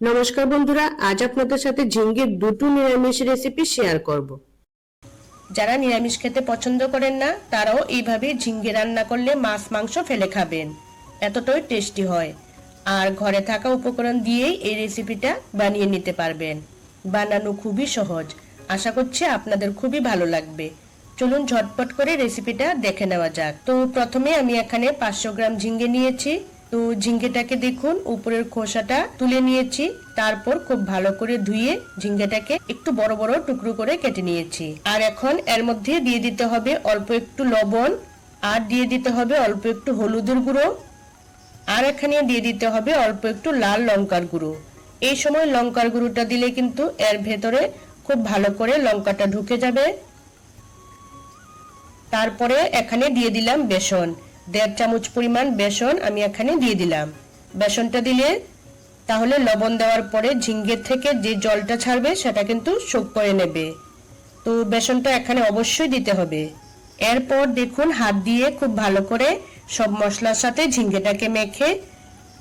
নমস্কার বন্ধুরা, আজ আপনাদের সাথে ঝিঙ্গের দুটো নিরামিষ রেসিপি শেয়ার করব। যারা নিরামিষ খেতে পছন্দ করেন না, তারাও এইভাবে ঝিঙ্গে রান্না করলে মাছ, মাংস ফেলে খাবেন। এতটাই টেস্টি হয়। আর ঘরে থাকা উপকরণ দিয়েই এই রেসিপিটা বানিয়ে নিতে পারবেন। বানানো খুবই সহজ। আশা করছি আপনাদের খুবই ভালো লাগবে। চলুন ঝটপট করে রেসিপিটা দেখে নেওয়া যাক। তো প্রথমে আমি এখানে পাঁচশো গ্রাম ঝিঙ্গে নিয়েছি। তো ঝিঙ্গেটাকে দেখুন, উপরের খোসাটা তুলে নিয়েছি। তারপর খুব ভালো করে ধুয়ে ঝিঙ্গেটাকে একটু বড় বড় টুকরো করে কেটে নিয়েছি। আর এখন এর মধ্যে দিয়ে দিতে হবে অল্প একটু লবণ, আর দিয়ে দিতে হবে অল্প একটু হলুদের গুঁড়ো, আর এখানে দিয়ে দিতে হবে অল্প একটু লাল লঙ্কার গুঁড়ো। এই সময় লঙ্কার গুঁড়োটা দিলে কিন্তু এর ভেতরে খুব ভালো করে লঙ্কাটা ঢুকে যাবে। তারপরে এখানে দিয়ে দিলাম বেসন। দেড় চামচ পরিমাণ বেসন আমি এখানে দিয়ে দিলাম। বেসনটা দিলে তাহলে লবণ দেওয়ার পরে ঝিঙ্গের থেকে যে জলটা ছাড়বে সেটা কিন্তু শোক করে নেবে। তো বেসনটা এখানে অবশ্যই দিতে হবে। এরপর দেখুন হাত দিয়ে খুব ভালো করে সব মশলার সাথে ঝিঙ্গেটাকে মেখে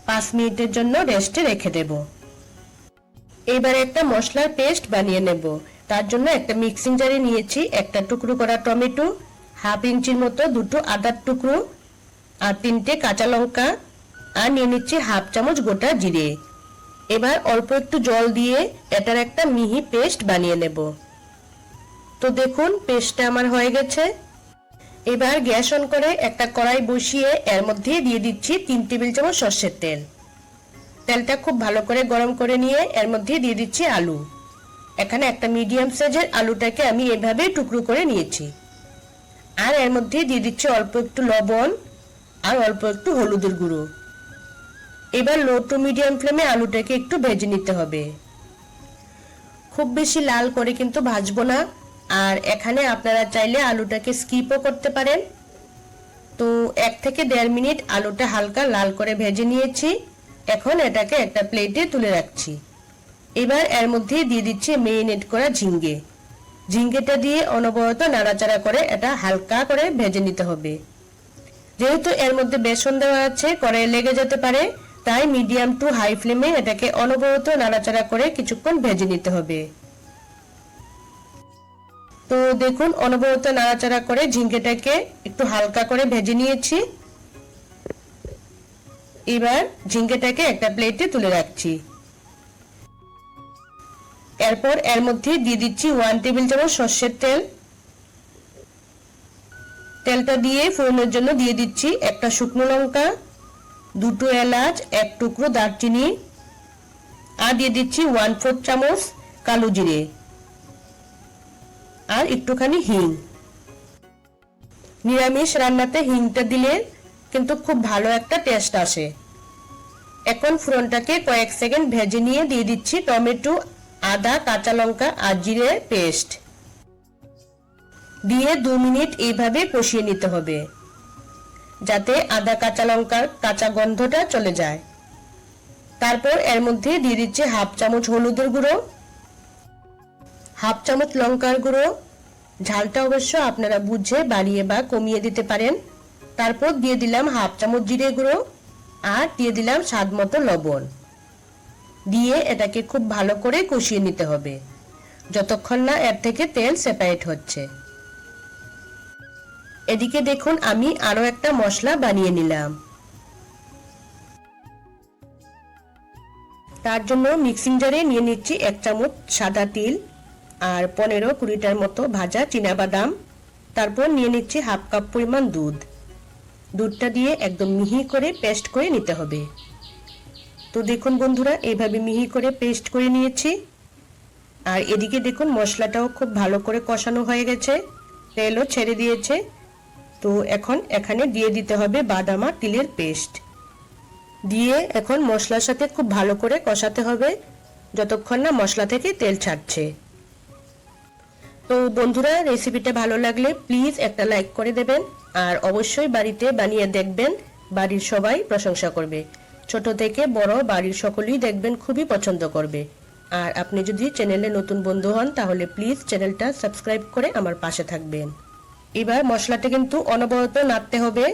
পাঁচ মিনিটের জন্য রেস্টে রেখে দেব। এবারে একটা মশলার পেস্ট বানিয়ে নেব। তার জন্য একটা মিক্সিং জারে নিয়েছি একটা টুকরো করা টমেটো, হাফ ইঞ্চির মতো দুটো আদার টুকরো আর তিনটে কাঁচা লঙ্কা আর নিয়ে নিচ্ছি হাফ চামচ গোটা জিরে। এবার অল্প একটু জল দিয়ে এটার একটা মিহি পেস্ট বানিয়ে নেব। তো দেখুন, পেস্টটা আমার হয়ে গেছে। এবার গ্যাস অন করে একটা কড়াই বসিয়ে এর মধ্যে দিয়ে দিচ্ছি তিন টেবিল চামচ সর্ষের তেল। তেলটা খুব ভালো করে গরম করে নিয়ে এর মধ্যে দিয়ে দিচ্ছি আলু। এখানে একটা মিডিয়াম সাইজের আলুটাকে আমি এভাবে টুকরো করে নিয়েছি। আর এর মধ্যে দিয়ে দিচ্ছি অল্প একটু লবণ আর অল্প একটু হলুদের গুঁড়ো। এবার লো টু মিডিয়াম ফ্লেমে আলুটাকে একটু ভেজে নিতে হবে। খুব বেশি লাল করে কিন্তু ভাজবো না। আর এখানে আপনারা চাইলে আলুটাকে স্কিপও করতে পারেন। তো এক থেকে দেড় মিনিট আলুটা হালকা লাল করে ভেজে নিয়েছি। এখন এটাকে একটা প্লেটে তুলে রাখছি। এবার এর মধ্যে দিয়ে দিচ্ছি মেরিনেট করা ঝিঙ্গে। ঝিঙ্গেটা দিয়ে অনবরত নাড়াচাড়া করে এটা হালকা করে ভেজে নিতে হবে। যেহেতু এর মধ্যে বেসন দেওয়া আছে, কড়াইয়ে লেগে যেতে পারে, তাই মিডিয়াম টু হাই ফ্লেমে এটাকে অনবরত নাড়াচাড়া করে কিছুক্ষণ ভেজে নিতে হবে। তো দেখুন, অনবরত নাড়াচাড়া করে ঝিঙ্গেটাকে একটু হালকা করে ভেজে নিয়েছি। এবার ঝিঙ্গেটাকে একটা প্লেটে তুলে রাখছি। এরপর এর মধ্যে দিয়ে দিচ্ছি ওয়ান টেবিল চামচ সর্ষের তেল। তেলটা দিয়ে ফোড়নের জন্য দিয়ে দিচ্ছি একটা শুকনো লঙ্কা, দুটো এলাচ, এক টুকরো দারচিনি, আর দিয়ে দিচ্ছি ওয়ান ফোর চামচ কালো জিরে আর একটুখানি হিং। নিরামিষ রান্নাতে হিংটা দিলে কিন্তু খুব ভালো একটা টেস্ট আসে। এখন ফোড়নটাকে কয়েক সেকেন্ড ভেজে নিয়ে দিয়ে দিচ্ছি টমেটো, আদা, কাঁচা লঙ্কা আর জিরে পেস্ট। দিয়ে দু মিনিট এইভাবে কষিয়ে নিতে হবে, যাতে আদা কাঁচা লঙ্কার কাঁচা গন্ধটা চলে যায়। তারপর এর মধ্যে দিয়ে দিচ্ছে হাফ চামচ হলুদের গুঁড়ো, হাফ চামচ লঙ্কার গুঁড়ো। ঝালটা অবশ্য আপনারা বুঝে, বাড়িয়ে বা কমিয়ে দিতে পারেন। তারপর দিয়ে দিলাম হাফ চামচ জিরে গুঁড়ো আর দিয়ে দিলাম স্বাদ মতো লবণ। দিয়ে এটাকে খুব ভালো করে কষিয়ে নিতে হবে, যতক্ষণ না এর থেকে তেল সেপারেট হচ্ছে। এদিকে দেখুন, আমি আরও একটা মশলা বানিয়ে নিলাম। তার জন্য মিক্সিং জারে নিয়ে নিচ্ছি এক চামচ সাদা তিল আর পনেরো কুড়িটার মতো ভাজা বাদাম তারপর নিয়ে নিচ্ছি হাফ কাপ পরিমাণ দুধ। দুধটা দিয়ে একদম মিহি করে পেস্ট করে নিতে হবে। তো দেখুন বন্ধুরা, এইভাবে মিহি করে পেস্ট করে নিয়েছি। আর এদিকে দেখুন, মশলাটাও খুব ভালো করে কষানো হয়ে গেছে। তেলও ছেড়ে দিয়েছে। তো এখন এখানে দিয়ে দিতে হবে বাদাম আর তিলের পেস্ট। দিয়ে এখন মশলার সাথে খুব ভালো করে কষাতে হবে, যতক্ষণ না মশলা থেকে তেল ছাড়ছে। তো বন্ধুরা রেসিপিটা ভালো লাগলে প্লিজ একটা লাইক করে দেবেন, আর অবশ্যই বাড়িতে বানিয়ে দেখবেন, বাড়ির সবাই প্রশংসা করবে। ছোট থেকে বড় বাড়ির সকলেই দেখবেন খুবই পছন্দ করবে। আর আপনি যদি চ্যানেলে নতুন বন্ধু হন, তাহলে প্লিজ চ্যানেলটা সাবস্ক্রাইব করে আমার পাশে থাকবেন। এবার মশলাটা কিন্তু অনবরত নাড়তে হবে।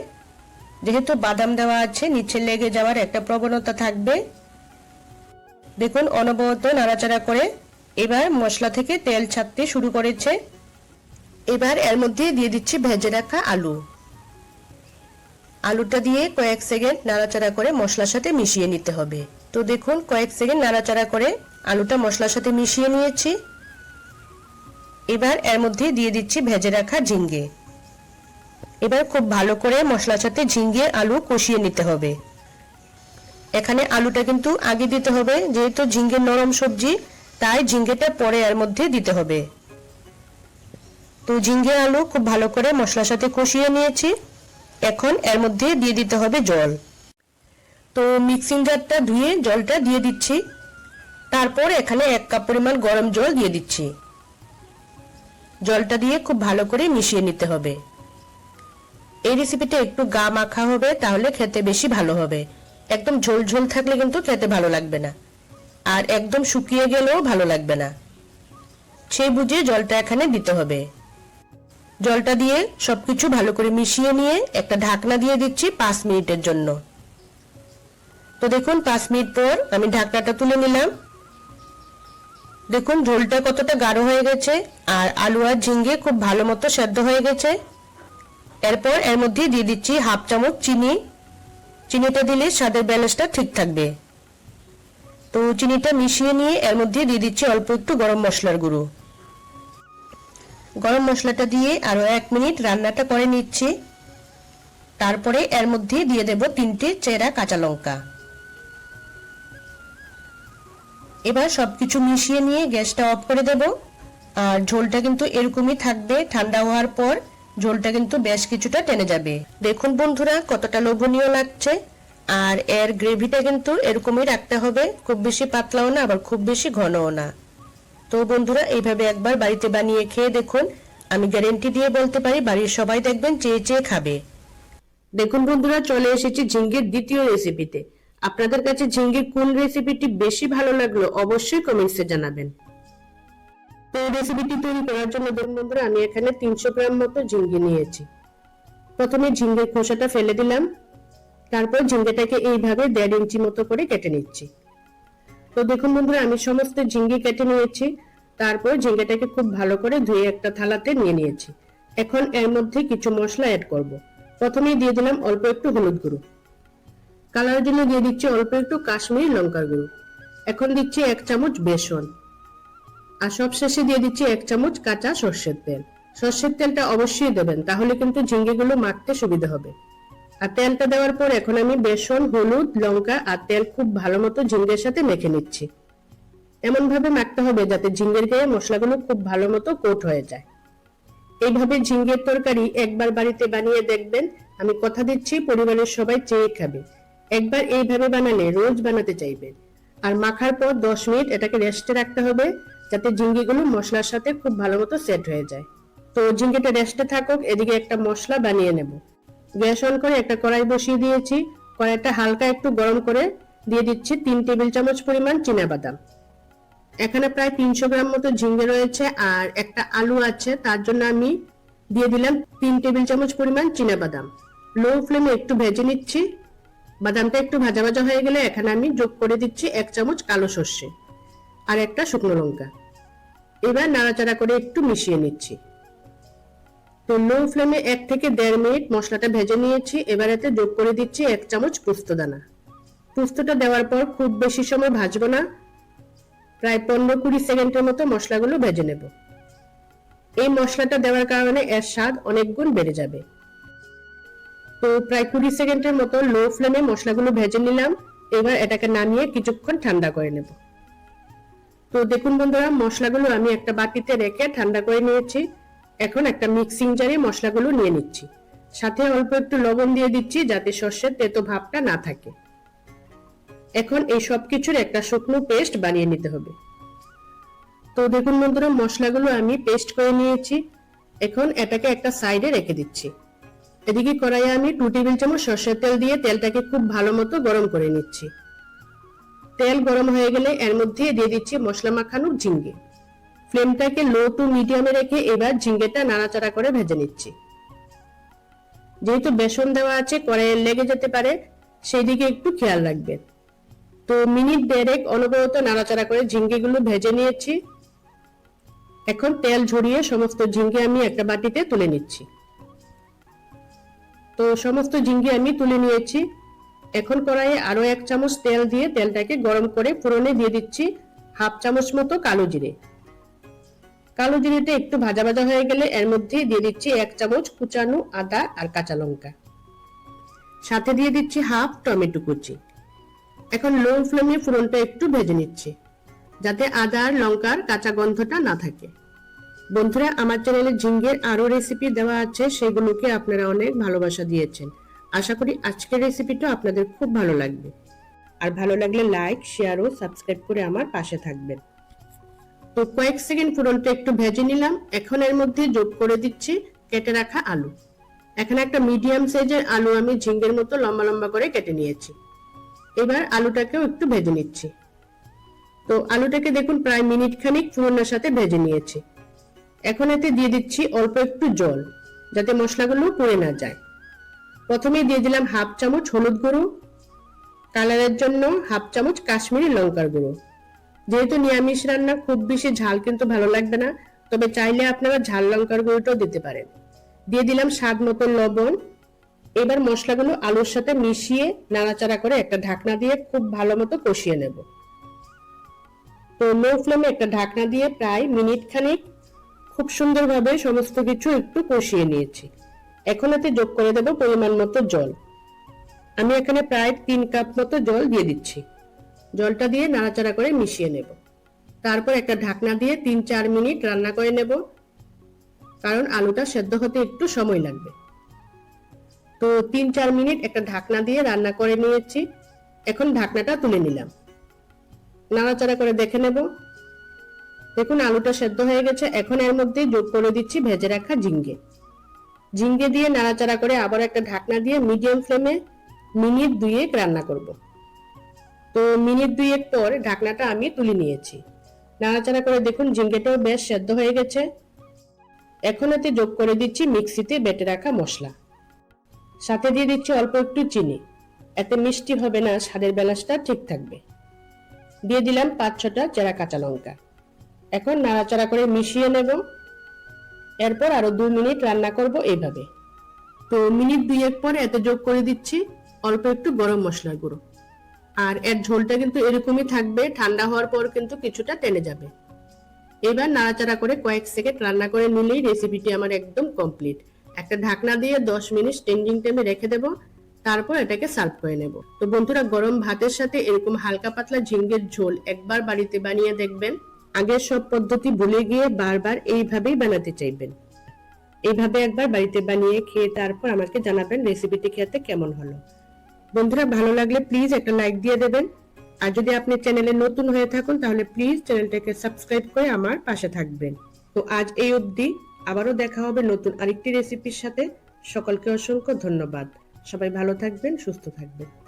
যেহেতু বাদাম দেওয়া আছে, নিচে লেগে যাওয়ার একটা প্রবণতা থাকবে। দেখুন, অনবরত নাড়াচাড়া করে এবার মশলা থেকে তেল ছাড়তে শুরু করেছে। এবার এর মধ্যে দিয়ে দিচ্ছি ভেজে রাখা আলু। আলুটা দিয়ে কয়েক সেকেন্ড নাড়াচাড়া করে মশলার সাথে মিশিয়ে নিতে হবে। তো দেখুন, কয়েক সেকেন্ড নাড়াচাড়া করে আলুটা মশলার সাথে মিশিয়ে নিয়েছি। এবার এর মধ্যে দিয়ে দিচ্ছি ভেজে রাখা ঝিঙ্গে। এবার খুব ভালো করে মশলার সাথে ঝিঙ্গে আলু কষিয়ে নিতে হবে। এখানে আলুটা কিন্তু আগে দিতে হবে, যেহেতু ঝিঙ্গের নরম সবজি, তাই ঝিঙ্গেটা পরে এর মধ্যে দিতে হবে। তো ঝিঙ্গে আলু খুব ভালো করে মশলার সাথে কষিয়ে নিয়েছি। এখন এর মধ্যে দিয়ে দিতে হবে জল। তো মিক্সিং জারটা ধুয়ে জলটা দিয়ে দিচ্ছি। তারপর এখানে এক কাপ পরিমাণ গরম জল দিয়ে দিচ্ছি। জলটা দিয়ে খুব ভালো করে মিশিয়ে নিতে হবে। এই রেসিপিটা একটু গা মাখা হবে, তাহলে খেতে বেশি ভালো হবে। একদম ঝোল ঝোল থাকলে কিন্তু খেতে ভালো লাগবে না। আর একদম শুকিয়ে গেলেও ভালো লাগবে না। সেই বুঝে জলটা এখানে দিতে হবে। জলটা দিয়ে সবকিছু ভালো করে মিশিয়ে নিয়ে একটা ঢাকনা দিয়ে দিচ্ছি পাঁচ মিনিটের জন্য। তো দেখুন, পাঁচ মিনিট পর আমি ঢাকনাটা তুলে নিলাম। দেখুন, ঝোলটা কতটা গাঢ় হয়ে গেছে, আর আলু আর ঝিঙ্গে খুব ভালো মতো সেদ্ধ হয়ে গেছে। এরপর এর মধ্যে দিয়ে দিচ্ছি হাফ চামচ চিনি। চিনিটা দিলে স্বাদের ব্যালেন্সটা ঠিক থাকবে। তো চিনিটা মিশিয়ে নিয়ে এর মধ্যে দিয়ে দিচ্ছি অল্প একটু গরম মশলার গুঁড়ো। গরম মশলাটা দিয়ে আরও এক মিনিট রান্নাটা করে নিচ্ছি। তারপরে এর মধ্যে দিয়ে দেব তিনটে চেরা কাঁচা লঙ্কা। এবার সব কিছু মিশিয়ে নিয়ে গ্যাসটা অফ করে দেব। আর ঝোলটা কিন্তু এরকমই থাকবে, ঠান্ডা হওয়ার পর ঝোলটা কিন্তু বেশ কিছুটা টেনে যাবে। দেখুন বন্ধুরা, কতটা লোভনীয় লাগছে। আর এর গ্রেভিটা কিন্তু এরকমই রাখতে হবে, খুব বেশি পাতলাও না, আবার খুব বেশি ঘনও না। তো বন্ধুরা, এইভাবে একবার বাড়িতে বানিয়ে খেয়ে দেখুন। আমি গ্যারেন্টি দিয়ে বলতে পারি, বাড়ির সবাই দেখবেন চেয়ে চেয়ে খাবে। দেখুন বন্ধুরা, চলে এসেছি ঝিঙ্গের দ্বিতীয় রেসিপিতে আপনাদের কাছে ঝিঙ্গের কোন রেসিপিটি বেশি ভালো লাগল অবশ্যই কমেন্টসে জানাবেন। এই রেসিপিটি তৈরি করার জন্য দেখুন বন্ধুরা, আমি এখানে তিনশো গ্রাম মতো ঝিঙ্গে নিয়েছি। প্রথমে ঝিঙ্গের খোসাটা ফেলে দিলাম। তারপর ঝিঙ্গেটাকে এইভাবে দেড় ইঞ্চি মতো করে কেটে নিচ্ছি। তো দেখুন বন্ধুরা, আমি সমস্ত ঝিঙ্গে কেটে নিয়েছি। তারপর ঝিঙ্গেটাকে খুব ভালো করে ধুয়ে একটা থালাতে নিয়ে নিয়েছি। এখন এর মধ্যে কিছু মশলা অ্যাড করব। প্রথমেই দিয়ে দিলাম অল্প একটু হলুদ গুঁড়ো। কালারের জন্য দিয়ে দিচ্ছি অল্প একটু কাশ্মীরি লঙ্কার গুঁড়ো। এখন দিচ্ছি এক চামচ বেসন। আর সবশেষে দিয়ে দিচ্ছি এক চামচ কাঁচা সর্ষের তেল। সর্ষের তেলটা অবশ্যই দেবেন, তাহলে কিন্তু ঝিঙ্গেগুলো মাখতে সুবিধা হবে। আর তেলটা দেওয়ার পর এখন আমি বেসন, হলুদ, লঙ্কা আর তেল খুব ভালো মতো ঝিঙ্গের সাথে মেখে নিচ্ছি। এমন ভাবে মাখতে হবে যাতে ঝিঙ্গের গায়ে মশলাগুলো খুব ভালো মতো কোট হয়ে যায়। এইভাবে ঝিঙ্গের তরকারি একবার বাড়িতে বানিয়ে দেখবেন। আমি কথা দিচ্ছি, পরিবারের সবাই চেয়ে খাবে। একবার এইভাবে বানালে, রোজ বানাতে চাইবেন আর মাখার পর দশ মিনিট এটাকে রেস্টে রাখতে হবে, যাতে ঝিঙ্গিগুলো মশলার সাথে খুব ভালো মতো সেট হয়ে যায়। তো ঝিঙ্গিটা রেস্টে থাকুক, এদিকে একটা মশলা বানিয়ে নেব। গ্যাস অন করে একটা কড়াই বসিয়ে দিয়েছি। কড়াইটা হালকা একটু গরম করে দিয়ে দিচ্ছি তিন টেবিল চামচ পরিমাণ বাদাম এখানে প্রায় তিনশো গ্রাম মতো ঝিঙ্গে রয়েছে আর একটা আলু আছে, তার জন্য আমি দিয়ে দিলাম তিন টেবিল চামচ পরিমাণ বাদাম লো ফ্লেমে একটু ভেজে নিচ্ছি। বাদামটা একটু ভাজা ভাজা হয়ে গেলে এখানে আমি যোগ করে দিচ্ছি এক চামচ কালো সর্ষে আর একটা শুকনো লঙ্কা। এবার নাড়াচাড়া করে একটু মিশিয়ে নিচ্ছি। তো লো ফ্লেমে এক থেকে দেড় মিনিট মশলাটা ভেজে নিয়েছি। এবার এতে যোগ করে দিচ্ছি এক চামচ পোস্ত দানা। পোস্তটা দেওয়ার পর খুব বেশি সময় ভাজবো না। প্রায় পনেরো কুড়ি সেকেন্ডের মতো মশলাগুলো ভেজে নেব। এই মশলাটা দেওয়ার কারণে এর স্বাদ অনেক গুণ বেড়ে যাবে। তো প্রায় কুড়ি সেকেন্ডের মতো লো ফ্লেমে মশলাগুলো ভেজে নিলাম। এবার এটাকে নামিয়ে কিছুক্ষণ ঠান্ডা করে নেব। তো দেখুন বন্ধুরা, মশলাগুলো আমি একটা বাটিতে রেখে ঠান্ডা করে নিয়েছি। এখন একটা মিক্সিং জারে মশলাগুলো নিয়ে নিচ্ছি। সাথে অল্প একটু লবণ দিয়ে দিচ্ছি যাতে সর্ষের তেতো ভাবটা না থাকে। এখন এই সব কিছুর একটা শুকনো পেস্ট বানিয়ে নিতে হবে। তো দেখুন বন্ধুরা, মশলাগুলো আমি পেস্ট করে নিয়েছি। এখন এটাকে একটা সাইডে রেখে দিচ্ছি। এদিকে কড়াইয়ে আমি টু টেবিল চামচ সর্ষের তেল দিয়ে তেলটাকে খুব ভালো মতো গরম করে নিচ্ছি। তেল গরম হয়ে গেলে এর মধ্যে দিয়ে দিচ্ছি মশলা মাখানো ঝিঙ্গে। ফ্লেমটাকে লো টু মিডিয়ামে রেখে এবার ঝিঙ্গেটা নাড়াচাড়া করে ভেজে নিচ্ছি। যেহেতু বেসন দেওয়া আছে, কড়াইয়ে লেগে যেতে পারে সেই দিকে একটু খেয়াল রাখবেন। তো তো মিনিট দেড়েক অনবরত নাড়াচাড়া করে ঝিঙ্গেগুলো ভেজে নিয়েছি। এখন তেল ঝরিয়ে সমস্ত ঝিঙ্গে আমি একটা বাটিতে তুলে নিচ্ছি। তো সমস্ত ঝিঙ্গে আমি তুলে নিয়েছি। এখন কড়াইয়ে আরও এক চামচ তেল দিয়ে তেলটাকে গরম করে ফোড়নে দিয়ে দিচ্ছি হাফ চামচ মতো কালো জিরে। কালো জিরেটা একটু ভাজা ভাজা হয়ে গেলে এর মধ্যে দিয়ে দিচ্ছি এক চামচ কুচানো আদা আর কাঁচা লঙ্কা। সাথে দিয়ে দিচ্ছি হাফ টমেটো কুচি। এখন লো ফ্লেমে ফোড়নটা একটু ভেজে নিচ্ছি, যাতে আদা আর লঙ্কার কাঁচা গন্ধটা না থাকে। বন্ধুরা, আমার চ্যানেলে ঝিঙ্গের আরও রেসিপি দেওয়া আছে, সেগুলোকে আপনারা অনেক ভালোবাসা দিয়েছেন। আশা করি আজকের রেসিপিটা আপনাদের খুব ভালো লাগবে। আর ভালো লাগলে লাইক শেয়ার ও সাবস্ক্রাইব করে আমার পাশে থাকবেন। তো কয়েক সেকেন্ড ফোড়নটা একটু ভেজে নিলাম। এখন এর মধ্যে যোগ করে দিচ্ছি কেটে রাখা আলু। এখানে একটা মিডিয়াম সাইজের আলু আমি ঝিঙ্গের মতো লম্বা লম্বা করে কেটে নিয়েছি। এবার আলুটাকেও একটু ভেজে নিচ্ছি। তো আলুটাকে দেখুন, প্রায় মিনিট খানিক ফোড়নের সাথে ভেজে নিয়েছি। এখন এতে দিয়ে দিচ্ছি অল্প একটু জল, যাতে মশলাগুলো পুড়ে না যায়। প্রথমে দিয়ে দিলাম হাফ চামচ হলুদ গুঁড়ো, কালারের জন্য হাফ চামচ কাশ্মীরি লঙ্কার গুঁড়ো। যেহেতু নিরামিষ রান্না, খুব বেশি ঝাল কিন্তু ভালো লাগবে না, তবে চাইলে আপনারা ঝাল লঙ্কার গুঁড়োটাও দিতে পারেন। দিয়ে দিলাম স্বাদ মতো লবণ। এবার মশলাগুলো আলুর সাথে মিশিয়ে নাড়াচাড়া করে একটা ঢাকনা দিয়ে খুব ভালো মতো কষিয়ে নেব। তো লো ফ্লেমে একটা ঢাকনা দিয়ে প্রায় মিনিট খানিক খুব সুন্দরভাবে সমস্ত কিছু একটু কষিয়ে নিয়েছি। এখন এতে যোগ করে দেব পরিমাণ মতো জল। আমি এখানে প্রায় তিন কাপ মতো জল দিয়ে দিচ্ছি। জলটা দিয়ে নাড়াচাড়া করে মিশিয়ে নেব। তারপর একটা ঢাকনা দিয়ে তিন চার মিনিট রান্না করে নেব। কারণ আলুটা সেদ্ধ হতে একটু সময় লাগবে। তো তিন চার মিনিট একটা ঢাকনা দিয়ে রান্না করে নিয়েছি। এখন ঢাকনাটা তুলে নিলাম। নাড়াচাড়া করে দেখে নেব। দেখুন, আলুটা সেদ্ধ হয়ে গেছে। এখন এর মধ্যে যোগ করে দিচ্ছি ভেজে রাখা ঝিঙ্গে। ঝিঙ্গে দিয়ে নাড়াচাড়া করে আবার একটা ঢাকনা দিয়ে মিডিয়াম ফ্লেমে মিনিট দুয়েক রান্না করব। তো মিনিট দুয়েক পর ঢাকনাটা আমি তুলে নিয়েছি। নাড়াচাড়া করে দেখুন, ঝিঙ্গেটাও বেশ সেদ্ধ হয়ে গেছে। এখন এতে যোগ করে দিচ্ছি মিক্সিতে বেটে রাখা মশলা। সাথে দিয়ে দিচ্ছি অল্প একটু চিনি। এতে মিষ্টি হবে না, স্বাদের ব্যালেন্সটা ঠিক থাকবে। দিয়ে দিলাম পাঁচ ছটা চেরা কাঁচা লঙ্কা। এখন নাড়াচাড়া করে মিশিয়ে নেব। এরপর আরও দুই মিনিট রান্না করব এইভাবে। তো মিনিট দুইয়েক পরে এতে যোগ করে দিচ্ছি অল্প একটু গরম মশলার গুঁড়ো। আর এর ঝোলটা কিন্তু এরকমই থাকবে, ঠান্ডা হওয়ার পর কিন্তু কিছুটা টেনে যাবে। এবার নাড়াচাড়া করে কয়েক সেকেন্ড রান্না করে নিলেই রেসিপিটি আমার একদম কমপ্লিট। একটা ঢাকনা দিয়ে দশ মিনিট স্ট্যান্ডিং টাইমে রেখে দেব, তারপর এটাকে সার্ভ করে নেব। তো বন্ধুরা, গরম ভাতের সাথে এরকম হালকা পাতলা ঝিঙ্গের ঝোল একবার বাড়িতে বানিয়ে দেখবেন। আগের সব পদ্ধতি ভুলে গিয়ে বারবার এইভাবেই বানাতে চাইবেন। এইভাবে একবার বাড়িতে বানিয়ে খেয়ে তারপর আমাকে জানাবেন রেসিপিটি খেতে কেমন হলো। বন্ধুরা, ভালো লাগলে প্লিজ একটা লাইক দিয়ে দেবেন। আর যদি আপনি চ্যানেলে নতুন হয়ে থাকুন, তাহলে প্লিজ চ্যানেলটাকে সাবস্ক্রাইব করে আমার পাশে থাকবেন। তো আজ এই অবধি, আবারও দেখা হবে নতুন আরেকটি রেসিপির সাথে। সকলকে অসংখ্য ধন্যবাদ। সবাই ভালো থাকবেন, সুস্থ থাকবেন।